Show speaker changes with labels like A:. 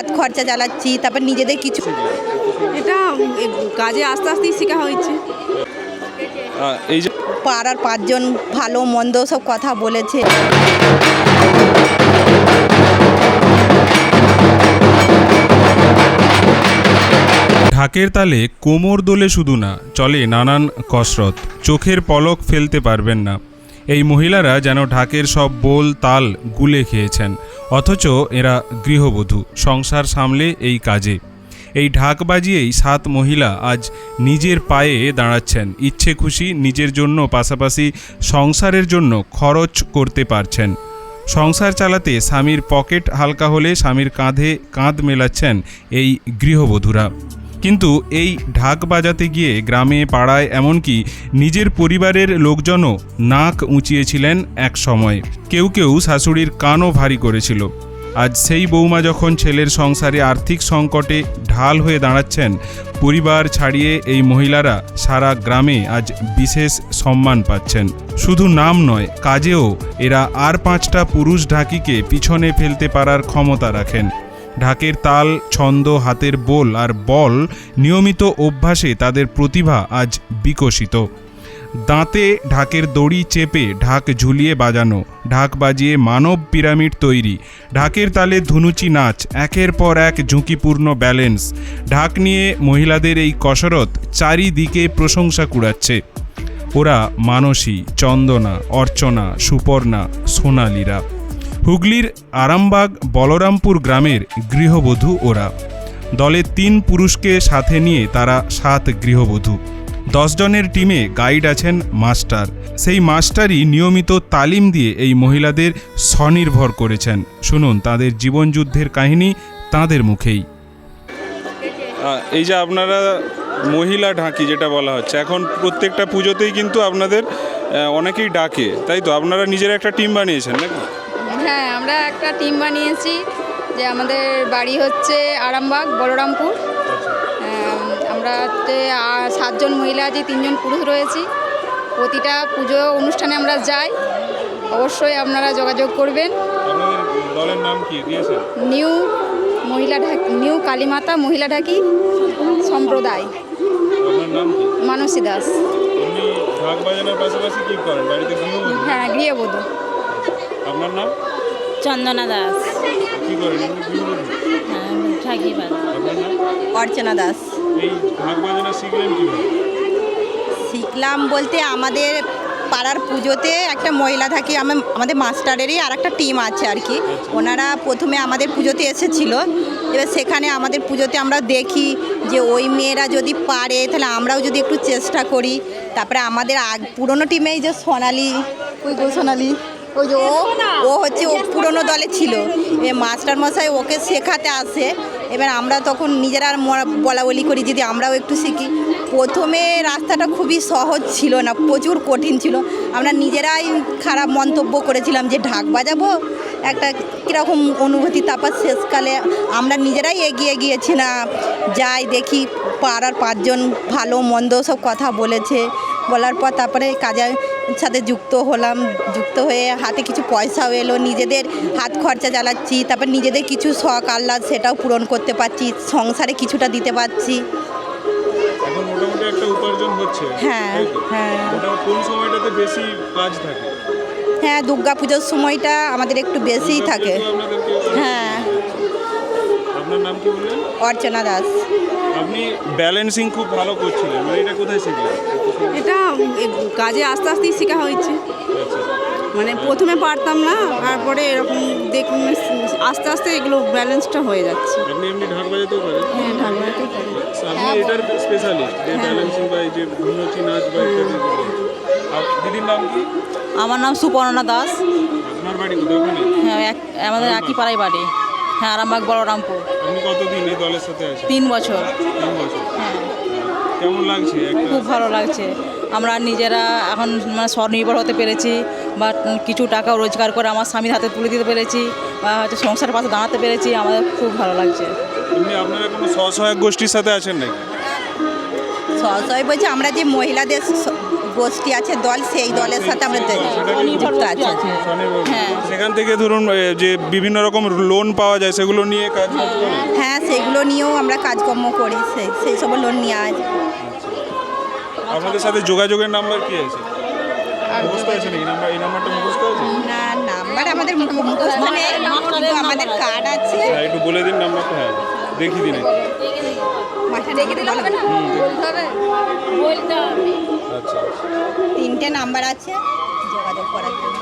A: হাত খরচা চালাচ্ছি তারপর নিজেদের কিছু
B: এটা কাজে আস্তে আস্তেই শেখা হয়েছে।
C: এই যে
A: পাড়ার পাঁচজন ভালো মন্দ সব কথা বলেছে।
C: ঢাকের তালে কোমর দোলে শুধু না চলে নানান কসরত। চোখের পলক ফেলতে পারবেন না। এই মহিলারা যেন ঢাকের সব বোল তাল গুলে খেয়েছেন। অথচ এরা গৃহবধূ, সংসার সামলে এই কাজে। এই ঢাক বাজিয়েই সাত মহিলা আজ নিজের পায়ে দাঁড়াচ্ছেন। ইচ্ছে খুশি নিজের জন্য পাশাপাশি সংসারের জন্য খরচ করতে পারছেন। সংসার চালাতে স্বামীর পকেট হালকা হলে স্বামীর কাঁধে কাঁধ মেলাচ্ছেন এই গৃহবধূরা। কিন্তু এই ঢাক বাজাতে গিয়ে গ্রামে, পাড়ায় এমনকি নিজের পরিবারের লোকজনও নাক উঁচিয়েছিলেন এক সময়। কেউ কেউ শাশুড়ির কানও ভারী করেছিল। আজ সেই বৌমা যখন ছেলের সংসারে আর্থিক সংকটে ঢাল হয়ে দাঁড়াচ্ছেন, পরিবার ছাড়িয়ে এই মহিলারা সারা গ্রামে আজ বিশেষ সম্মান পাচ্ছেন। শুধু নাম নয়, কাজেও এরা আর পাঁচটা পুরুষ ঢাকিকে পিছনে ফেলতে পারার ক্ষমতা রাখেন। ঢাকের তাল, ছন্দ, হাতের বোল আর বল নিয়মিত অভ্যাসে তাদের প্রতিভা আজ বিকশিত। দাঁতে ঢাকের দড়ি চেপে ঢাক ঝুলিয়ে বাজানো, ঢাক বাজিয়ে মানব পিরামিড তৈরি, ঢাকের তালে ধুনুচি নাচ, একের পর এক ঝুঁকিপূর্ণ ব্যালেন্স, ঢাক নিয়ে মহিলাদের এই কসরত চারিদিকে প্রশংসা কুড়াচ্ছে। ওরা মানসী, চন্দনা, অর্চনা, সুপর্ণা, সোনালীরা। হুগলির আরামবাগ বলরামপুর গ্রামের গৃহবধূ ওরা। দলে তিন পুরুষকে সাথে নিয়ে তারা সাত গৃহবধূ। দশ জনের টিমে গাইড আছেন মাস্টার। সেই মাস্টারই নিয়মিত তালিম দিয়ে এই মহিলাদের স্বনির্ভর করেছেন। শুনুন তাদের জীবনযুদ্ধের কাহিনী তাদের মুখেই। এই যে আপনারা মহিলা ঢাকি যেটা বলা হচ্ছে, এখন প্রত্যেকটা পুজোতেই কিন্তু আপনাদের অনেকেই ডাকে, তাই তো? আপনারা নিজের একটা টিম বানিয়েছেন, নাকি?
D: হ্যাঁ আমরা একটা টিম বানিয়েছি যে আমাদের বাড়ি হচ্ছে আরামবাগ বলরামপুর। আমরা সাতজন মহিলা আছি তিনজন পুরুষ রয়েছি। প্রতিটা পুজো অনুষ্ঠানে আমরা যাই। অবশ্যই আপনারা যোগাযোগ করবেন। নিউ মহিলা ঢাকি নিউ কালীমাতা মহিলা ঢাকি সম্প্রদায়। মানসী দাস। হ্যাঁ গৃহবধূ।
C: আপনার নাম?
E: চন্দনা দাস।
C: নাম
A: অর্চনা দাস। শিখলাম বলতে আমাদের পাড়ার পুজোতে একটা মহিলা থাকি আমা- আমাদের মাস্টারেরই আর একটা টিম আছে আর কি। ওনারা প্রথমে আমাদের পুজোতে এসেছিল। এবার সেখানে আমাদের পুজোতে আমরা দেখি যে ওই মেয়েরা যদি পারে তাহলে আমরাও যদি একটু চেষ্টা করি। তারপরে আমাদের আগ পুরনো টিমেই যে সোনালি ওই গো সোনালি? ওই যে ও ও হচ্ছে ও পুরনো দলে ছিল। এ মাস্টার মশাই ওকে শেখাতে আসে। এবার আমরা তখন নিজেরা বলা বলি করি যদি আমরাও একটু শিখি। প্রথমে রাস্তাটা খুবই সহজ ছিল না প্রচুর কঠিন ছিল। আমরা নিজেরাই খারাপ মন্তব্য করেছিলাম যে ঢাক বাজাবো একটা কীরকম অনুভূতি তারপর শেষকালে আমরা নিজেরাই এগিয়ে গিয়েছি না। যাই দেখি পাড়ার পাঁচজন ভালো মন্দ সব কথা বলেছে। বলার পর তারপরে কাজের সাথে যুক্ত হলাম যুক্ত হয়ে হাতে কিছু পয়সাও এলো নিজেদের হাত খরচা চালাচ্ছি তারপর নিজেদের কিছু শখ আহ্লাদ সেটাও পূরণ করতে পারছি সংসারে কিছুটা দিতে পারছি। হ্যাঁ হ্যাঁ।
C: কোন সময়টাতে বেশি কাজ থাকে?
A: হ্যাঁ দুর্গা পুজোর সময়টা আমাদের একটু বেশিই থাকে। হ্যাঁ।
C: আপনার নাম কি বললেন?
A: অর্চনা দাস।
C: আপনি ব্যালেন্সিং খুব ভালো করছিলেন মানে এটা কোথায় শিখলেন?
B: এটা কাজে আস্তে আস্তেই শেখা হয়েছে। মানে প্রথমে পারতাম না তারপরে এরকম দেখুন আস্তে আস্তে এগুলো ব্যালেন্সটা হয়ে যাচ্ছে।
C: আপনি এমনি ঢাক বাজাতেও পারেন
B: হ্যাঁ ঢাক বাজাতেই পারি।
C: আপনি এটার স্পেশালিস্ট যে ব্যালেন্সিং বা এই যে ঘুমোচি নাচ বা ইত্যাদি আর দিদির নাম কি?
E: আমার নাম সুপর্ণা দাস।
C: আপনার বাড়ি ওখানে?
E: হ্যাঁ এক আমাদের একই পাড়াই বাড়ি। হ্যাঁ আরামবাগ বলরামপুর।
C: আপনি কতদিন এই দলের সাথে আছেন?
E: তিন বছর।
C: তিন বছর।
E: হ্যাঁ।
C: কেমন লাগছে
E: খুব ভালো লাগছে। আমরা নিজেরা এখন মানে স্বনির্ভর হতে পেরেছি বা কিছু টাকা রোজগার করে আমার স্বামীর হাতে তুলে দিতে পেরেছি বা হচ্ছে সংসারের পাশে দাঁড়াতে পেরেছি আমাদের খুব ভালো লাগছে।
C: আপনারা কোনো স্বসহায়ক গোষ্ঠীর সাথে আছেন নাকি?
A: সহসয় বলছি আমরা যে মহিলাদের গোষ্ঠী আছে দল সেই দলের সাথে আমরা যুক্ত আছি।
E: হ্যাঁ।
C: সেখান থেকে ধরুন যে বিভিন্ন রকম লোন পাওয়া যায় সেগুলো নিয়ে কাজ
A: হ্যাঁ সেগুলো নিয়েও আমরা কাজকর্ম করি সেই সব লোন নিয়ে আজ
C: আপনাদের সাথে যোগাযোগের নাম্বার কি আছে?
A: না নাম্বার আমাদের আমাদের কার্ড আছে।
C: একটু বলে দিন নাম্বারটা হ্যাঁ। দেখি দিন।
A: মাস্টার রেখে দিলে হবে না?
D: বলতে হবে।
C: আচ্ছা।
A: তিনটে নাম্বার আছে যোগাযোগ করার জন্য।